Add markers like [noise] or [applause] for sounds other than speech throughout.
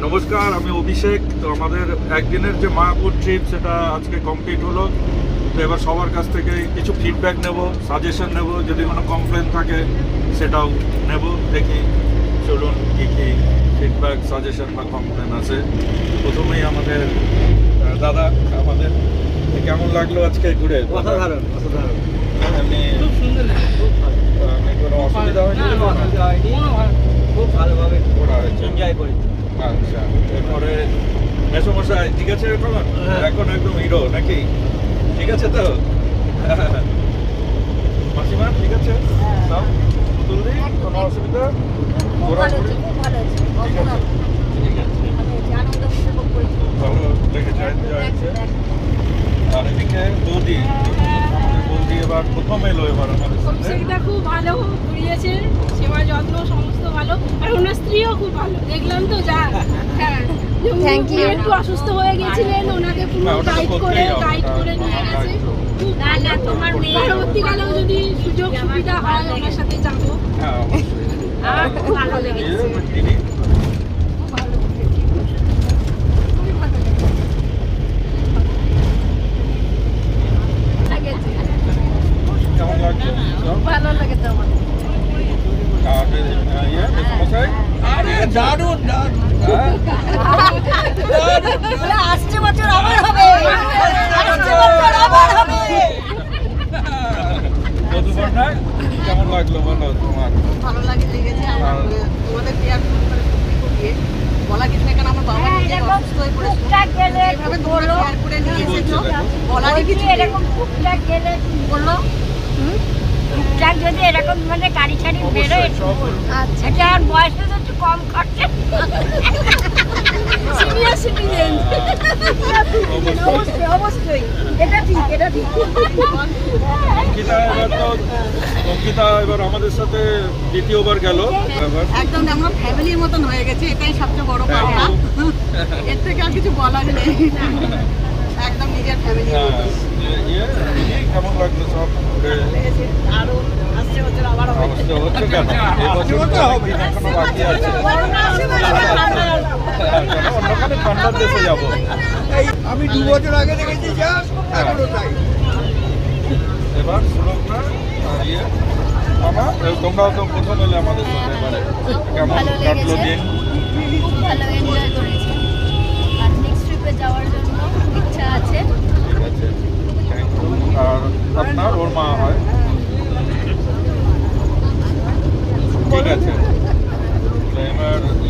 নমস্কার আমি অভিষেক। তো আমাদের একদিনের যে মায়াপুর ট্রিপ সেটা আজকে কমপ্লিট হলো। তো এবার সবার কাছ থেকে কিছু ফিডব্যাক নেব সাজেশন নেব যদি কোনো কমপ্লেন থাকে সেটাও নেব। দেখি চলুন কী কী ফিডব্যাক সাজেশন বা কমপ্লেন আছে। প্রথমেই আমাদের দাদা আমাদের কেমন লাগল আজকে ঘুরে? অসাধারণ অসাধারণ। খুব সুন্দর অসুবিধা হয়নি? কোনো অসুবিধা হয়নি। খুব ভালোভাবে ঘোরা হয়েছে। এনজয় করেছি। আচ্ছা এরপরে মেসমশাই ঠিক আছে এখন? হ্যাঁ। এখন একদম হিরো নাকি? ঠিক আছে তো? মাসিমা ঠিক আছে? সব পুতুল দি কোনো অসুবিধা? হচ্ছে ঠিক আছে। ঠিক আছে। ভালো করেছি। ভালো লেগেছে আর এদিকে বৌদি আমাদের বৌদি এবার প্রথম এলো এবার আমাদের খুব ভালো ঘুরিয়েছে। যত্ন সমস্ত ভালো। আর ওনার স্ত্রীও খুব ভালো। দেখলাম তো যা। [laughs] হ্যাঁ। Thank you. একটু অসুস্থ হয়ে গেছিলেন ওনাকে পুরো গাইড করে গাইড করে নিয়ে হ্যাঁ, গেছে। না, না, তোমার মেয়ে- পরবর্তীকালেও যদি সুযোগ সুবিধা হয় ওনার সাথে যাব। হ্যাঁ আমার খুব ভালো লেগেছে। ভালো? ভালো লেগেছে আমার আর আহ, ইয়ে মেসমশাই আরে দারুণ দারুণ হ্যাঁ আসছে বছর আবার হবে। আসছে বছর আবার হবে। কেমন লাগল বলো তোমার? ভালো লাগে লেগেছে তোমাদের সত্যি খুব ইয়ে বলা কিছু না কেন আমার বাবা হ্যাঁ, নিজে এরকম অসুস্থ হয়ে পড়েছিল গেলে এভাবে তোমরা করে নিয়ে এসেছ বলারই কিছু এরকম টুকটাক গেলে বলল টুকটাক যদি এরকম মানে গাড়ি ছাড়ি বেরোয় আচ্ছা এটা আর বয়সটা তো একটু কম খরচে সিনিয়র সিটিজেন অবশ্যই। অবশ্যই এটা ঠিক এটা ঠিক। অঙ্কিতা এবার তো অঙ্কিতা এবার আমাদের সাথে দ্বিতীয়বার গেল। একদম আমরা ফ্যামিলির মতন হয়ে গেছে এটাই সবচেয়ে বড় Thank এর থেকে আর কিছু বলার নেই। একদম নিজের ফ্যামিলির হ্যাঁ, মতন। ইয়ে, দিদি, কেমন লাগল সব? হ্যাঁ, আমি দু বছর আগে দেখেছি যা এখনও তাই। এবার সুলগ্না আর মামা এ, তোমরাও তো প্রথম এলে আমাদের সাথে এবারে। কেমন? কাটলো দিন খুব ভালো এনজয় করেছি আর নেক্সট ট্রিপে যাওয়ার জন্য ইচ্ছা আছে ঠিক আছে থ্যাংক ইউ আর আপনার ওর মা হয় ঠিক আছে তাহলে এবার ইয়ে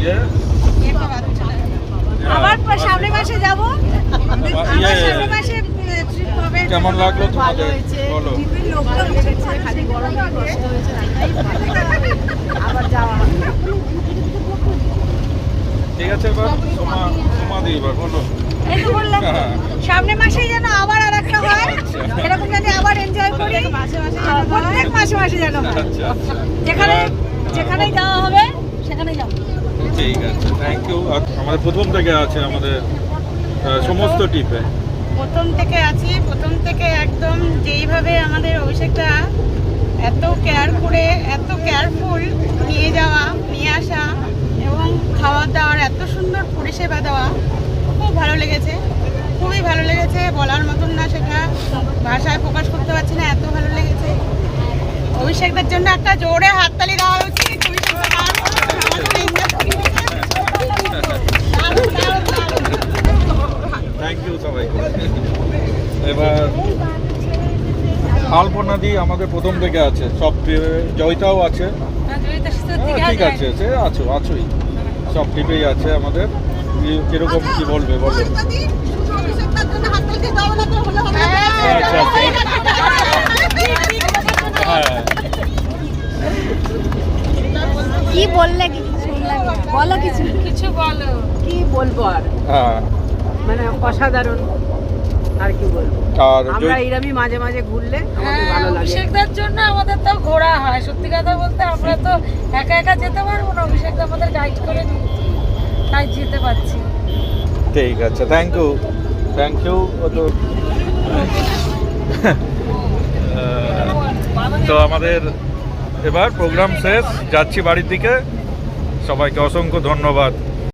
আবার সামনে মাসে যাব। সামনে মাসে কেমন লাগল তোমাদের? বলো। খালি গরমে কষ্ট হয়েছে আবার যাওয়া ঠিক আছে এবার সোমা সোমা দি এবার বলো। এই তো বললাম তো, হ্যাঁ। সামনে মাসেই যেন আবার আর একটা হয়। আচ্ছা। এরকম জানি আবার এনজয় করি মাসে মাসে প্রত্যেক মাসে মাসে যেন আচ্ছা। যেখানে যেখানেই যাওয়া হবে সেখানেই যাব। থ্যাংক ইউ আমাদের প্রথম থেকে আছে আমাদের সমস্ত টিপে। প্রথম থেকে আছি, প্রথম থেকে একদম যেইভাবে আমাদের অভিষেকটা এত কেয়ার করে, এত কেয়ারফুল নিয়ে যাওয়া, নিয়ে আসা, এবং খাওয়া দাওয়ার এত সুন্দর পরিষেবা দেওয়া, খুব ভালো লেগেছে। খুবই ভালো লেগেছে, বলার মতন না সেটা, ভাষায় প্রকাশ করতে পারছি না, এত ভালো লেগেছে। অভিষেকদের জন্য একটা জোরে হাততালি দেওয়া উচিত অভিষেকদা দারুণ, আমাদের এই দারুণ, দারুণ, দারুণ। থ্যাংক ইউ সবাইকে এবার আলপনা দি আমাদের প্রথম থেকে আছে। সব ট্রিপে জয়িতাও আছে। হ্যাঁ, ঠিক আছে সে আছো আছোই। সব ট্রিপেই আছে আমাদের। কি- কীরকম কি বলবে বলো। হ্যাঁ কি বললে কি? শুনলাম না। বলো কিছু। কিছু বলো। কি বলব আর? হ্যাঁ। মানে অসাধারণ আর কি বলব। আর আমরা এইরকমই মাঝে মাঝে ঘুরলে আমাদের হ্যাঁ ভালো লাগে। অভিষেকদার জন্য আমাদের তো ঘোরা হয়। সত্যি কথা বলতে আমরা তো একা একা যেতে পারব না। অভিষেকদা আমাদের গাইড করে তাই যেতে পারছি। ঠিক আছে থ্যাংক ইউ থ্যাংক ইউ তো তো আমাদের এবার প্রোগ্রাম শেষ। যাচ্ছি বাড়ির দিকে। সবাইকে অসংখ্য ধন্যবাদ।